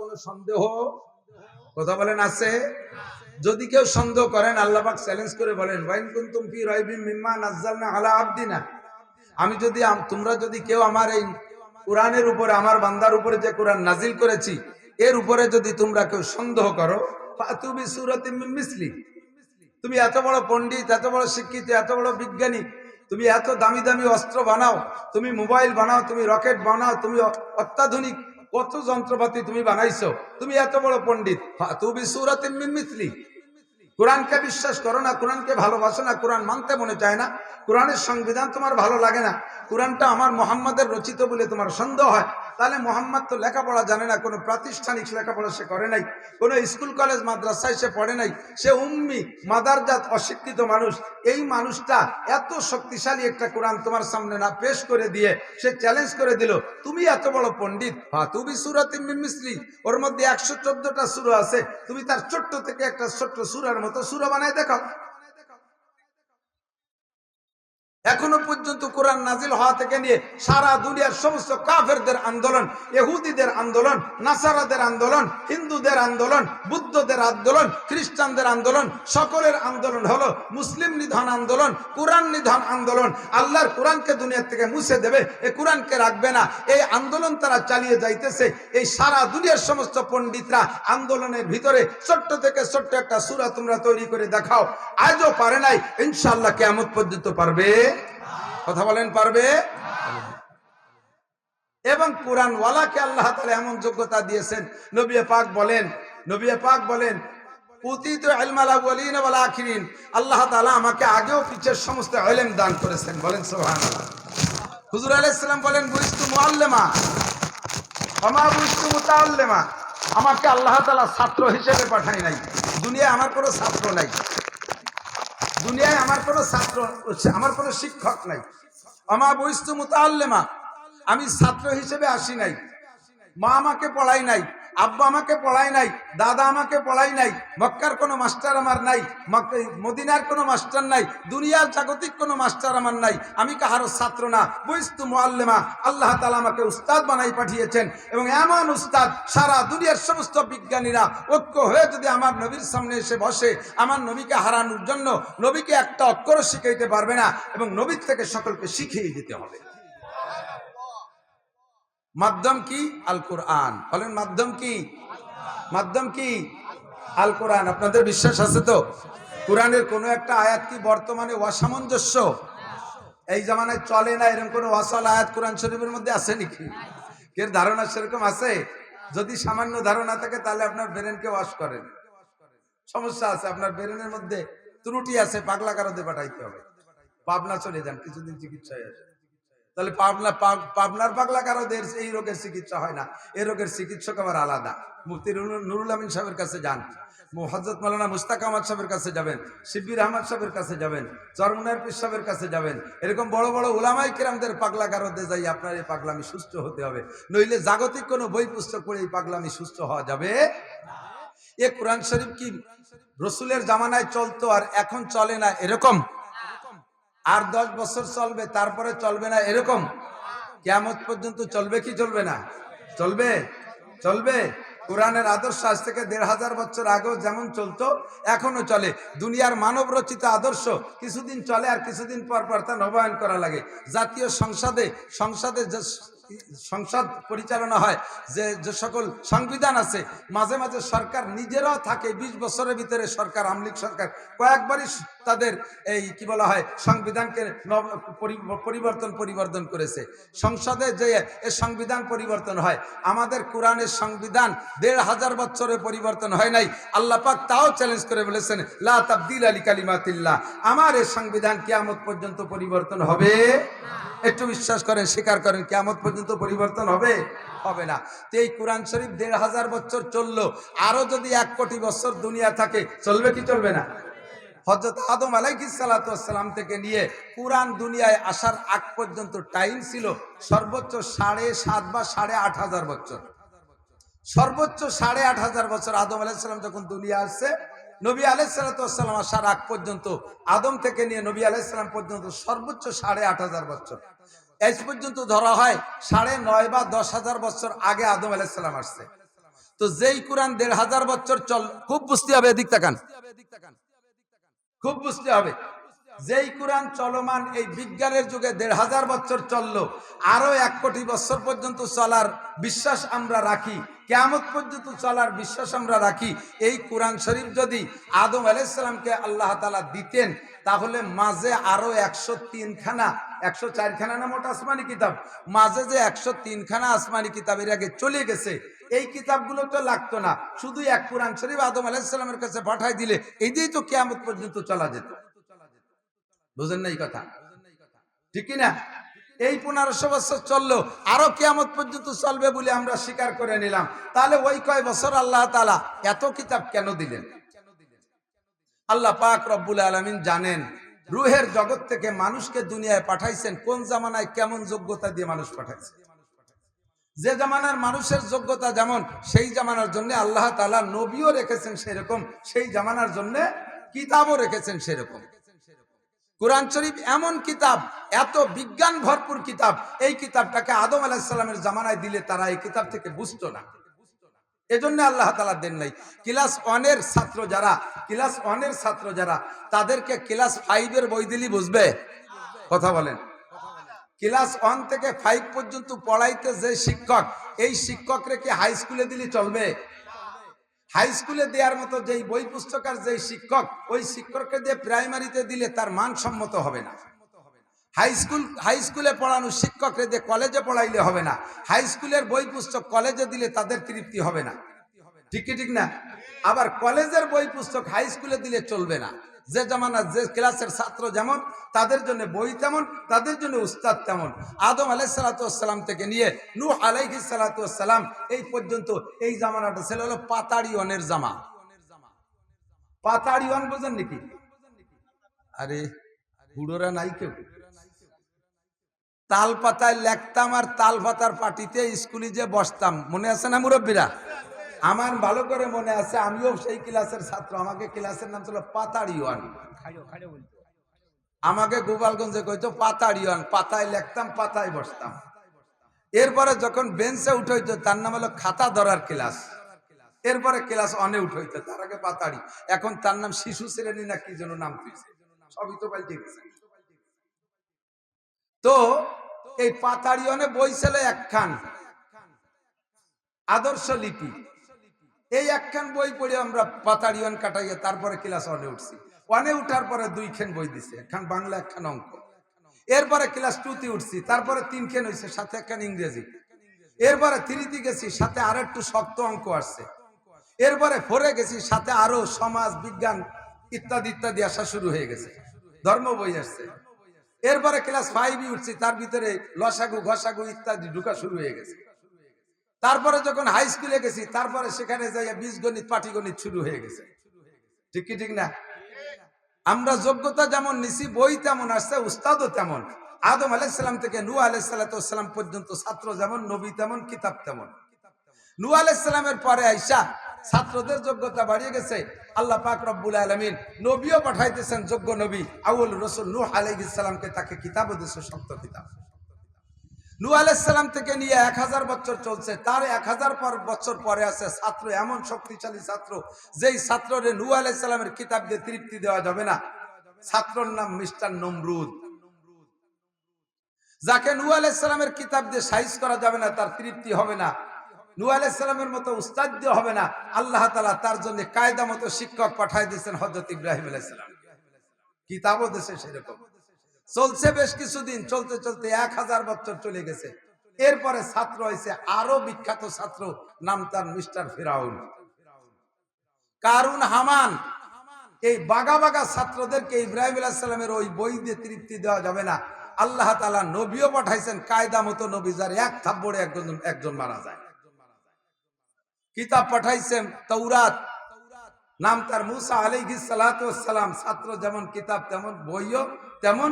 কোনো সন্দেহ? কথা বলেন আছে? যদি কেউ সন্দেহ করেন, আল্লাহ পাক চ্যালেঞ্জ করে বলেন, ওয়াইন কুনতুম ফি আবদিনা। আমি যদি তোমরা যদি কেউ আমার এই কোরআনের উপরে, আমার বান্দার উপরে যে কোরআন নাজিল করেছি, এর উপরে যদি তোমরা কেউ সন্দেহ করো সূরাতিন মিসলি। তুমি এত বড় পণ্ডিত, এত বড় শিক্ষিত, এত বড় বিজ্ঞানী, তুমি এত দামি দামি অস্ত্র বানাও, তুমি মোবাইল বানাও, তুমি রকেট বানাও, তুমি অত্যাধুনিক কত যন্ত্রপাতি তুমি বানাইছো? তুমি এত বড় পণ্ডিত। তুমি সুরাতিন মিমিতলি কোরআনকে বিশ্বাস করো না, কোরআনকে ভালোবাসো না, কোরআন মানতে মনে চায় না। কোরআনের সংবিধান তোমার ভালো লাগে না। কোরআনটা আমার মোহাম্মদের রচিত বলে তোমার সন্দেহ হয়। তাহলে মোহাম্মদ তো লেখাপড়া জানে না, কোনো প্রাতিষ্ঠানিক লেখাপড়া সে করে নাই, কোনো স্কুল, কলেজ, মাদ্রাসায় সে পড়ে নাই। সে উম্মি, মাদারজাত, অশিক্ষিত মানুষ। এই মানুষটা এত শক্তিশালী একটা কোরআন তোমার সামনে না পেশ করে দিয়ে সে চ্যালেঞ্জ করে দিল, তুমি এত বড় পণ্ডিত হা তুমি সুরাত মিসলি, ওর মধ্যে একশো চোদ্দটা সুর আছে, তুমি তার ছোট্ট থেকে একটা ছোট্ট সুরার মতো সুর বানায় দেখাও। এখনও পর্যন্ত কোরআন নাজিল হওয়া থেকে নিয়ে সারা দুনিয়ার সমস্ত কাফেরদের আন্দোলন এহুদিদের আন্দোলন, নাসারাদের আন্দোলন, হিন্দুদের আন্দোলন, বুদ্ধদের আন্দোলন, খ্রিস্টানদের আন্দোলন, সকলের আন্দোলন হলো মুসলিম নিধন আন্দোলন, কোরআন নিধন আন্দোলন। আল্লাহর কোরআনকে দুনিয়ার থেকে মুছে দেবে, এ কোরআনকে রাখবে না। এই আন্দোলন তারা চালিয়ে যাইতেছে, এই সারা দুনিয়ার সমস্ত পণ্ডিতরা আন্দোলনের ভিতরে ছোট্ট থেকে ছোট্ট একটা সুরা তোমরা তৈরি করে দেখাও। আজও পারে নাই ইনশাল্লাহ কেমন পর্যন্ত পারবে। কথা বলেন পারবে? এবং কোরআন ওয়ালাকে আল্লাহ তাআলা এমন যোগ্যতা দিয়েছেন, নবী পাক বলেন, নবী পাক বলেন ওয়াল আখিরিন আল্লাহ তাআলা আমাকে আগেও পিছের সমস্ত ইলম দান করেছেন। বলেন সুবহানাল্লাহ। হুজুর আলাইহিস সালাম বলেন বুইস্তু মুআল্লিমা, আমা বুইস্তু মুতাআল্লিমা আমাকে আল্লাহ তাআলা ছাত্র হিসেবে পাঠাই নাই। দুনিয়ায় আমার কোনো ছাত্র নাই। দুনিয়ায় আমার কোনো ছাত্র, আমার কোনো শিক্ষক নাই। আমা বইস্তু মোতাল্লেমা আমি ছাত্র হিসেবে আসি নাই। মা আমাকে পড়াই নাই। আব্বা আমাকে পড়াই নাই, দাদা আমাকে পড়াই নাই, মক্কার কোনো মাস্টার আমার নাই মদিনার কোনো মাস্টার নাই, দুনিয়ার জাগতিক কোনো মাস্টার আমার নাই, আমি কাহারো ছাত্র না। বইস্তু মোয়াল্লেমা আল্লাহ তালা আমাকে উস্তাদ বানাই পাঠিয়েছেন এবং এমন উস্তাদ সারা দুনিয়ার সমস্ত বিজ্ঞানীরা ঐক্য হয়ে যদি আমার নবীর সামনে এসে বসে, আমার নবীকে হারানোর জন্য নবীকে একটা অক্ষর শিখাইতে পারবে না এবং নবীর থেকে সকলকে শিখিয়ে দিতে হবে। মাধ্যম কি? আল কোরআন বলেন, মাধ্যম কি? মাধ্যম কি? আল কোরআন আপনাদের বিশ্বাস আছে তো? কোরআনের কোন একটা আয়াত কি বর্তমানে অসামঞ্জস্য? এই জামানায় চলে না এরকম কোন অসল আয়াত কোরআন শরীফের মধ্যে আছে নাকি? এর ধারণা সেরকম আছে? যদি সামান্য ধারণা থাকে, তাহলে আপনার ব্রেনকে ওয়াশ করেন। সমস্যা আছে, আপনার ব্রেনের মধ্যে ত্রুটি আছে পাগলা কারোতে পাঠাইতে হবে। পাবনা চলে যান, কিছুদিন চিকিৎসায় আসে তাহলে পাবনা, পাব- পাবনার পাগলা কারোদের এই রোগের চিকিৎসা হয় না। এই রোগের চিকিৎসক আবার আলাদা। মুফতি নুরুল- আমিন সাহেবের কাছে যান। হজরত মালানা মুস্তাক আহমদ সাহেবের কাছে যাবেন। শিবির আহমদ সাহেবের কাছে যাবেন। চরমুনার পীর সাহেবের কাছে যাবেন। এরকম বড় বড় ওলামাই কিরামদের পাগলা কারোতে যাই আপনার এই পাগলামি সুস্থ হতে হবে। নইলে জাগতিক কোনো বই পুস্তক পড়ে এই পাগলামি সুস্থ হওয়া যাবে এ কোরআন শরীফ কি রসুলের জামানায় চলতো আর এখন চলে না এরকম? আর দশ বছর চলবে, তারপরে চলবে না এরকম? কেমত পর্যন্ত চলবে কি চলবে না? চলবে? চলবে? কোরআনের আদর্শ আজ থেকে দেড় হাজার বছর আগেও যেমন চলতো এখনও চলে। দুনিয়ার মানব রচিত আদর্শ কিছুদিন চলে আর কিছুদিন পর পর তা নবায়ন করা লাগে। জাতীয় সংসদে সংসদে সংসদ পরিচালনা হয়, যে যে সকল সংবিধান আছে, মাঝে মাঝে সরকার নিজেরাও থাকে, বিশ বছরের ভিতরে সরকার আমলিক সরকার, কয়েকবারই তাদের এই, কি বলা হয়, সংবিধানকে পরিবর্তন পরিবর্তন করেছে। সংসদে যে এ সংবিধান পরিবর্তন হয়, আমাদের কোরআনের সংবিধান দেড় হাজার বছরে পরিবর্তন হয় নাই, আল্লাহ পাক তাও চ্যালেঞ্জ করে বলেছেন, লা তাবদিল আলী কালিমাতিল্লাহ। আমার এই সংবিধান কিয়ামত পর্যন্ত পরিবর্তন হবে? একটু বিশ্বাস করেন, স্বীকার করেন কেমন পর্যন্ত পরিবর্তন হবে? হবে না। তো এই কোরআন শরীফ দেড় হাজার বছর চলল। আরও যদি এক কোটি বছর দুনিয়া থাকে, চলবে কি চলবে না? হজরত আদম আলাইসালাম থেকে নিয়ে কোরআন দুনিয়ায় আসার আগ পর্যন্ত টাইম ছিল সর্বোচ্চ সাড়ে সাত বা সাড়ে আট হাজার বছর। সর্বোচ্চ সাড়ে আট হাজার বছর আদম আলাইসাল্লাম যখন দুনিয়া আসছে, নবী আলাইসালাম আসার আগ পর্যন্ত, আদম থেকে নিয়ে নবী আলাইসাল্লাম পর্যন্ত সর্বোচ্চ সাড়ে আট হাজার বছর। এই পর্যন্ত ধরা হয় সাড়ে নয় বা দশ হাজার বছর আগে আদম আলাইসাল্লাম আসছে। তো যেই কোরআন দেড় হাজার বছর চল, খুব বুঝতে হবে, এদিক তাকান। খুব বুঝতে হবে। যেই কোরআন চলমান এই বিজ্ঞানের যুগে দেড় হাজার বছর চলল আরও এক কোটি বছর পর্যন্ত চলার বিশ্বাস আমরা রাখি, কেয়ামত পর্যন্ত চলার বিশ্বাস আমরা রাখি। এই কোরআন শরীফ যদি আদম আলাইসালামকে আল্লাহ তালা দিতেন তাহলে মাঝে আরও একশো তিনখানা, একশো চারখানা না মোট আসমানি কিতাব? মাঝে যে একশো তিনখানা আসমানি কিতাবের আগে চলে গেছে, এই কিতাবগুলো তো লাগতো না। শুধু এক কোরআন শরীফ আদম আলাইসালামের কাছে পাঠাই দিলে, এই দিয়েই তো কেয়ামত পর্যন্ত চলা যেত। বুঝেন না এই কথা? ঠিক না? এই পনেরোশো বছর চলল, আরও কেয়ামত পর্যন্ত চলবে বলে আমরা স্বীকার করে নিলাম। তাহলে ওই কয় বছর আল্লাহ তালা এত কিতাব কেন দিলেন? আল্লাহ পাক রব্বুল আলমিন জানেন, রুহের জগৎ থেকে মানুষকে দুনিয়ায় পাঠাইছেন, কোন জামানায় কেমন যোগ্যতা দিয়ে মানুষ পাঠাইছে? যে জামানার মানুষের যোগ্যতা যেমন, সেই জামানার জন্য আল্লাহ তালা নবীও রেখেছেন সেরকম, সেই জামানার জন্য কিতাবও রেখেছেন সেরকম। কোরআন শরীফ এমন কিতাব, এত বিজ্ঞান ভরপুর কিতাব, এই কিতাবটাকে আদম আলাহিসাল্লামের জামানায় দিলে তারা এই কিতাব থেকে বুঝতো না। এজন্য আল্লাহ তালা দেন নাই। ক্লাস ওয়ানের ছাত্র যারা, ক্লাস ওয়ানের ছাত্র যারা, তাদেরকে ক্লাস ফাইভের বই দিলি বুঝবে? কথা বলেন। ক্লাস ওয়ান থেকে ফাইভ পর্যন্ত পড়াইতে যে শিক্ষক, এই শিক্ষক রেখে হাই স্কুলে দিলে চলবে? হাই স্কুলে দেওয়ার মতো যেই বই পুস্তকের যেই শিক্ষক, ওই শিক্ষককে দিয়ে প্রাইমারিতে দিলে তার মানসম্মত হবে না। হাই স্কুল হাই স্কুলে পড়ানো শিক্ষকরে দিয়ে কলেজে পড়াইলে হবে না হাই স্কুলের বই পুস্তক কলেজে দিলে তাদের তৃপ্তি হবে না। ঠিক কি ঠিক না? আবার কলেজের বই পুস্তক হাই স্কুলে দিলে চলবে না। যে জামানা যে ক্লাসের ছাত্র যেমন, তাদের জন্য বই তেমন, তাদের জন্য উস্তাদ তেমন। আদম আলাই সালাতাম থেকে নিয়ে নু আলাইহি সালাতাম এই পর্যন্ত এই জামানাটা ছিল হলো পাতাড়িয়নের জামা। পাতাড়িয়ন বোঝেন নাকি আরে, হুড়োরা নাই কেউ? তাল পাতায় লেখতাম আর তাল পাতার পাটিতে স্কুলে যে বসতাম। মনে আছে না মুরব্বীরা? আমার ভালো করে মনে আছে, আমিও সেই ক্লাসের ছাত্র। আমাকে ক্লাসের নাম ছিল পাতাড়িওয়ান। আমাকে গোপালগঞ্জে কইতো পাতাড়িওয়ান। পাতায় লেখতাম, পাতায় বসতাম। এরপরে যখন বেঞ্চে উঠাইতো, তার নাম হলো খাতা ধরার ক্লাস। এরপরে ক্লাস অনে উঠাইতো, তার আগে পাতাড়ি। এখন তার নাম শিশু শ্রেণি না কি যেন নাম তুইছে সবই তো পাল্টে গেছে। তো এই পাতাড়িয়নে বই ছিল একখান। আদর্শ লিপি। এই একখান বই পড়ে আমরা পাতাড়িয়ন কাটাইয়ে তারপরে ক্লাস ওয়ানে উঠছি। ওয়ানে উঠার পরে দুইখান বই দিছে, একখান বাংলা, একখান অঙ্ক। এরপরে ক্লাস টুতে উঠছি, তারপরে তিনখান হয়েছে সাথে একখান ইংরেজি। এরপরে থ্রিতে গেছি, সাথে আর একটু শক্ত অঙ্ক আসছে। এরপরে ফোরে গেছি, সাথে আরও সমাজ, বিজ্ঞান ইত্যাদি ইত্যাদি আসা শুরু হয়ে গেছে। ধর্ম বই আসছে। এরপরে ক্লাস ফাইভই উঠছি, তার ভিতরে লসাগু, ঘসাগু ইত্যাদি ঢুকা শুরু হয়ে গেছে। তারপরে যখন হাই স্কুলে গেছি, তারপরে সেখানে যাই বীজগণিত, পাটিগণিত শুরু হয়ে গেছে। ঠিক কি ঠিক না? আমরা যোগ্যতা যেমন নিছি, বই তেমন আসছে, উস্তাদও তেমন। আদম আলাইসাল্লাম থেকে নু আলাইসাল্লাম পর্যন্ত ছাত্র যেমন, নবী তেমন, কিতাব তেমন। নু আলাইসাল্লামের পরে আইসা ছাত্রদের যোগ্যতা বাড়িয়ে গেছে। আল্লাহ পাক রব্বুল আলমিন নবীও পাঠাইতেছেন যোগ্য নবী। আউল রসুল নূহ আলাইসাল্লামকে তাকে কিতাবও দিয়েছে, শক্ত কিতাব। নু আলাইসাল্লাম থেকে নিয়ে এক হাজার বছর চলছে। তার এক হাজার পর বছর পরে আছে ছাত্র, এমন শক্তিশালী ছাত্র, যেই ছাত্ররে নু আলাইসাল্লামের কিতাব দিয়ে তৃপ্তি দেওয়া যাবে না। ছাত্রর নাম মিস্টার নমরুদ। যাকে নু আলাইসাল্লামের কিতাব দিয়ে সাইজ করা যাবে না, তার তৃপ্তি হবে না। নু আলাইসাল্লামের মতো দিয়ে হবে না। আল্লাহ তালা তার জন্য কায়দা মতো শিক্ষক পাঠাই দিয়েছেন হজরত ইব্রাহিম আলাইসাল্লাম কিতাবও দেশে সেরকম। চলছে বেশ কিছুদিন, চলতে চলতে এক হাজার বছর চলে গেছে। এরপরে ছাত্র হয়েছে আরও বিখ্যাত ছাত্র, নাম তার মিস্টার ফিরাউন। কারুন হামান। এই বাগা বাগা ছাত্রদেরকে ইব্রাহিম আলাহিসাল্লামের ওই বই দিয়ে তৃপ্তি দেওয়া যাবে না। আল্লাহ তালা নবীও পাঠাইছেন, কায়দা মতো নবী যার এক থাপ্পড়ে একজন একজন মারা যায়। কিতাব পাঠাইছেন তৌরাত নাম তার মুসা আলাইহি সালাম ছাত্র যেমন কিতাব তেমন বইও তেমন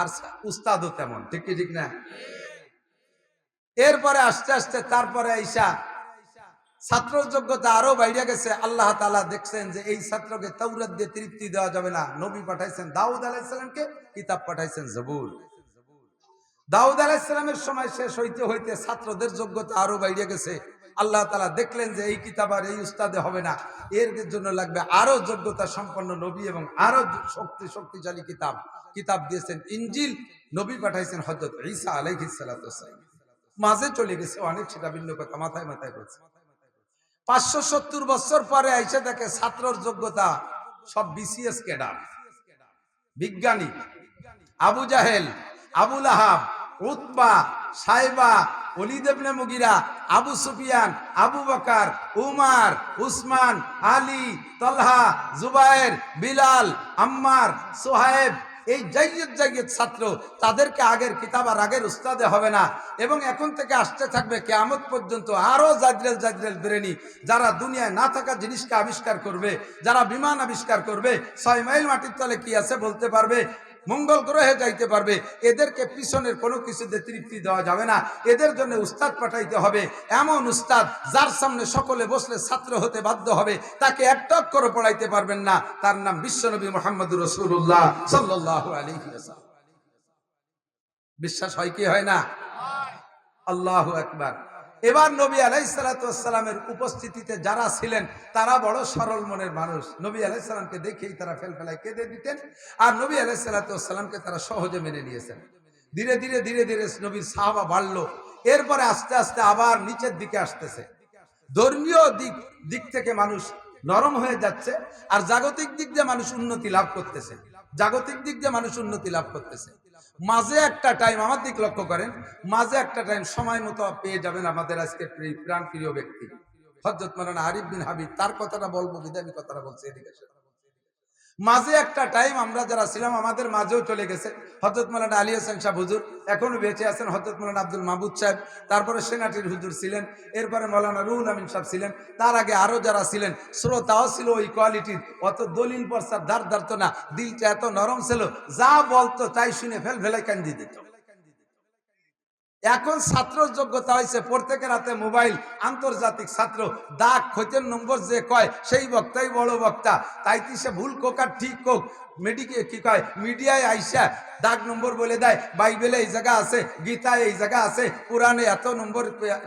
আর উস্তাদও তেমন। ঠিক ঠিক না? এরপরে আস্তে আস্তে তারপরে ঈশা ছাত্র যোগ্যতা আরও বাইরে গেছে। আল্লাহ তালা দেখছেন যে এই ছাত্রকে তৌরত দিয়ে তৃপ্তি দেওয়া যাবে না। নবী পাঠাইছেন দাউদ আলাইসালামকে কিতাব পাঠাইছেন জবুর। দাউদ আলাইসালামের সময় শেষ হইতে হইতে ছাত্রদের যোগ্যতা আরও বাইরে গেছে। আল্লাহ তালা দেখলেন যে এই কিতাব আর এই উস্তাদে হবে না। এর জন্য লাগবে আরও যোগ্যতা সম্পন্ন নবী এবং আরও শক্তি শক্তিশালী কিতাব। কিতাব দিয়েছেন ইঞ্জিল নবী পাঠাইছেন হজরত ঈসা আলাইহিসালাম মাঝে চলে গেছে অনেক, সেটা ভিন্ন কথা, মাথায় মাথায় করছে পাঁচশো সত্তর বছর পরে আইসে দেখে ছাত্রর যোগ্যতা সব বিসিএস ক্যাডার। বিজ্ঞানী, আবু জাহেল, আবুল আহাব, উতবা, সাইবা অলিদেবনে মুগিরা, আবু সুফিয়ান, আবু বকার, উমার, উসমান, আলী, তলহা জুবায়ের বিলাল, আম্মার, সোহায়েব, এই জাইয়ের জাইয়ের ছাত্র, তাদেরকে আগের কিতাব আর আগের উস্তাদে হবে না। এবং এখন থেকে আসতে থাকবে কেয়ামত পর্যন্ত আরও জাজরেল জাজরেল বেরেনি, যারা দুনিয়ায় না থাকা জিনিসকে আবিষ্কার করবে, যারা বিমান আবিষ্কার করবে, ছয় মাইল মাটির তলে কি আছে বলতে পারবে? মঙ্গল গ্রহে যাইতে পারবে। এদেরকে পিছনের কোনো কিছুতে তৃপ্তি দেওয়া যাবে না। এদের জন্য উস্তাদ পাঠাইতে হবে। এমন উস্তাদ যার সামনে সকলে বসলে ছাত্র হতে বাধ্য হবে, তাকে একটা করে পড়াইতে পারবেন না। তার নাম বিশ্বনবী মোহাম্মদ রসুল্লাহ সাল্লাহ আলী বিশ্বাস হয় কি হয় না? আল্লাহ একবার এবার নবী আলাইসালামের উপস্থিতিতে যারা ছিলেন, তারা বড় সরল মনের মানুষ। নবী আলাইসালামকে দেখেই তারা ফেল ফেলায় কেঁদে দিতেন আর নবী আলাইসালামকে তারা সহজে মেনে নিয়েছেন। ধীরে ধীরে ধীরে ধীরে নবীর সাহাবা বাড়লো। এরপরে আস্তে আস্তে আবার নিচের দিকে আসতেছে। ধর্মীয় দিক দিক থেকে মানুষ নরম হয়ে যাচ্ছে আর জাগতিক দিক দিয়ে মানুষ উন্নতি লাভ করতেছে। জাগতিক দিক দিয়ে মানুষ উন্নতি লাভ করতেছে মাঝে একটা টাইম আমার দিক লক্ষ্য করেন, মাঝে একটা টাইম সময় মতো পেয়ে যাবেন আমাদের আজকে প্রাণ প্রিয় ব্যক্তি হজরত মারানা আরিফ বিন হাবিব, তার কথাটা বলব বিদায় আমি কথাটা বলছি এদিকে। মাঝে একটা টাইম আমরা যারা ছিলাম, আমাদের মাঝেও চলে গেছে। হজরত মালানা আলী হোসেন সাহেব হুজুর, এখনও বেঁচে আছেন হজরত মালানা আব্দুল মাহবুদ সাহেব। তারপরে সেনাটির হুজুর ছিলেন, এরপরে মৌলানা রুহুল আমিন সাহেব ছিলেন। তার আগে আরও যারা ছিলেন, শ্রোতাও ছিল ওই কোয়ালিটির অত দলিল পর্সার ধার ধারত না, দিলটা এত নরম ছিল, যা বলতো তাই শুনে ফেল ফেলে কান্দি দিত। এখন ছাত্র যোগ্যতা হয়েছে প্রত্যেকের হাতে মোবাইল, আন্তর্জাতিক ছাত্র। দাগ খোঁজের নম্বর যে কয়, সেই বক্তাই বড় বক্তা। তাই সে ভুল কোকার ঠিক কোক। মেডিকে কি কয়? মিডিয়ায় আইসা দাগ নম্বর বলে দেয়। বাইবেলে এই জায়গা আছে, গীতায় এই জায়গা আছে, কোরআনে এত নম্বর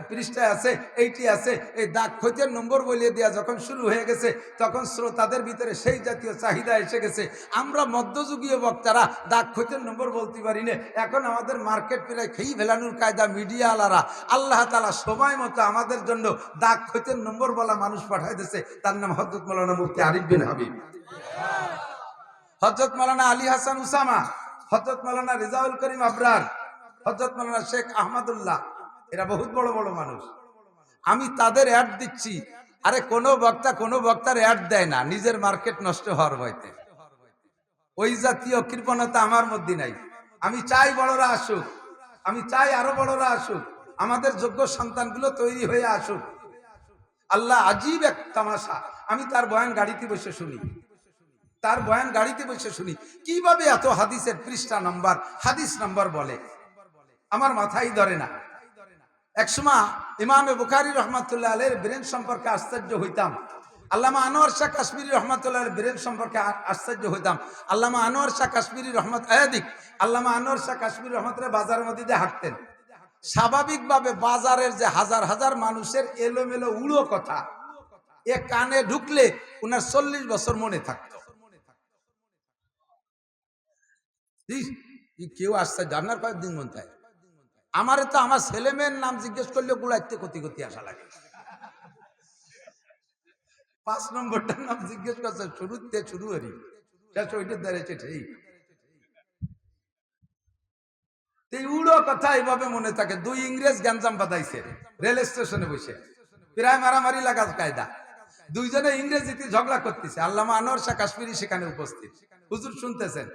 পৃষ্ঠায় আছে, এইটি আছে। এই দাগ নম্বর দেওয়া যখন শুরু হয়ে গেছে, তখন শ্রোতাদের ভিতরে সেই জাতীয় চাহিদা এসে গেছে। আমরা মধ্যযুগীয় বক্তারা দাগ খৈতের নম্বর বলতে পারি না। এখন আমাদের মার্কেট প্রায় খেই ভেলানোর কায়দা মিডিয়া আলারা আল্লাহ তালা সময় মতো আমাদের জন্য দাগ খৈতের নম্বর বলা মানুষ পাঠাই দিয়েছে। তার নাম হজরত মৌলানা মুফতি আরিফ বিন হাবিব। হজরত মৌলানা আলী হাসান উসামা হজরত মৌলানা রেজাউল করিম আবরার হজরত মৌলানা শেখ আহমদুল্লাহ, এরা বহুত বড় বড় মানুষ। আমি তাদের অ্যাড দিচ্ছি। আরে কোনো বক্তা কোনো বক্তার অ্যাড দেয় না, নিজের মার্কেট নষ্ট হওয়ার ভয়তে। ওই জাতীয় কৃপণতা আমার মধ্যে নাই। আমি চাই বড়রা আসুক, আমি চাই আরও বড়রা আসুক, আমাদের যোগ্য সন্তানগুলো তৈরি হয়ে আসুক। আল্লাহ আজীব এক তামাশা। আমি তার বয়ান গাড়িতে বসে শুনি। তার বয়ান গাড়িতে বসে শুনি। কীভাবে এত হাদিসের পৃষ্ঠা নাম্বার, হাদিস নাম্বার বলে? আমার মাথায় ধরে না। একসময় ইমামে বুখারি রহমতুল্লাহ আলের ব্রেন সম্পর্কে আশ্চর্য হইতাম। আল্লামা আনোয়ার শাহ কাশ্মীরি রহমতুল্লাহ ব্রেন সম্পর্কে আশ্চর্য হইতাম। আল্লামা আনোয়ার শাহ কাশ্মীরি রহমত আয়াদিক আল্লামা আনোয়ার শাহ কাশ্মীরি রহমতুল্লাহ বাজারের মধ্যে হাঁটতেন। স্বাভাবিকভাবে বাজারের যে হাজার হাজার মানুষের এলোমেলো উড়ো কথা, এ কানে ঢুকলে উনার চল্লিশ বছর মনে থাকতো। কেউ আসছে কয়েকদিন তো আমার ছেলে মেয়ের নাম জিজ্ঞেস করলে গুড়াইতে ক্ষতি ক্ষতি আসা লাগে। পাঁচ নম্বরটার নাম জিজ্ঞেস করছে, শুরুতে শুরু হরি শেষ ওইটা দাঁড়িয়েছে ঠিক উড়ো কথা এইভাবে মনে থাকে, দুই ইংরেজ গ্যাঞ্জাম বাদাইছে রেল স্টেশনে বসে। প্রায় মারামারি লাগার কায়দা। দুইজনে ইংরেজিতে ঝগড়া করতেছে। আল্লামা আনোয়ার শাহ কাশ্মীরি সেখানে উপস্থিত। হুজুর শুনতেছেন।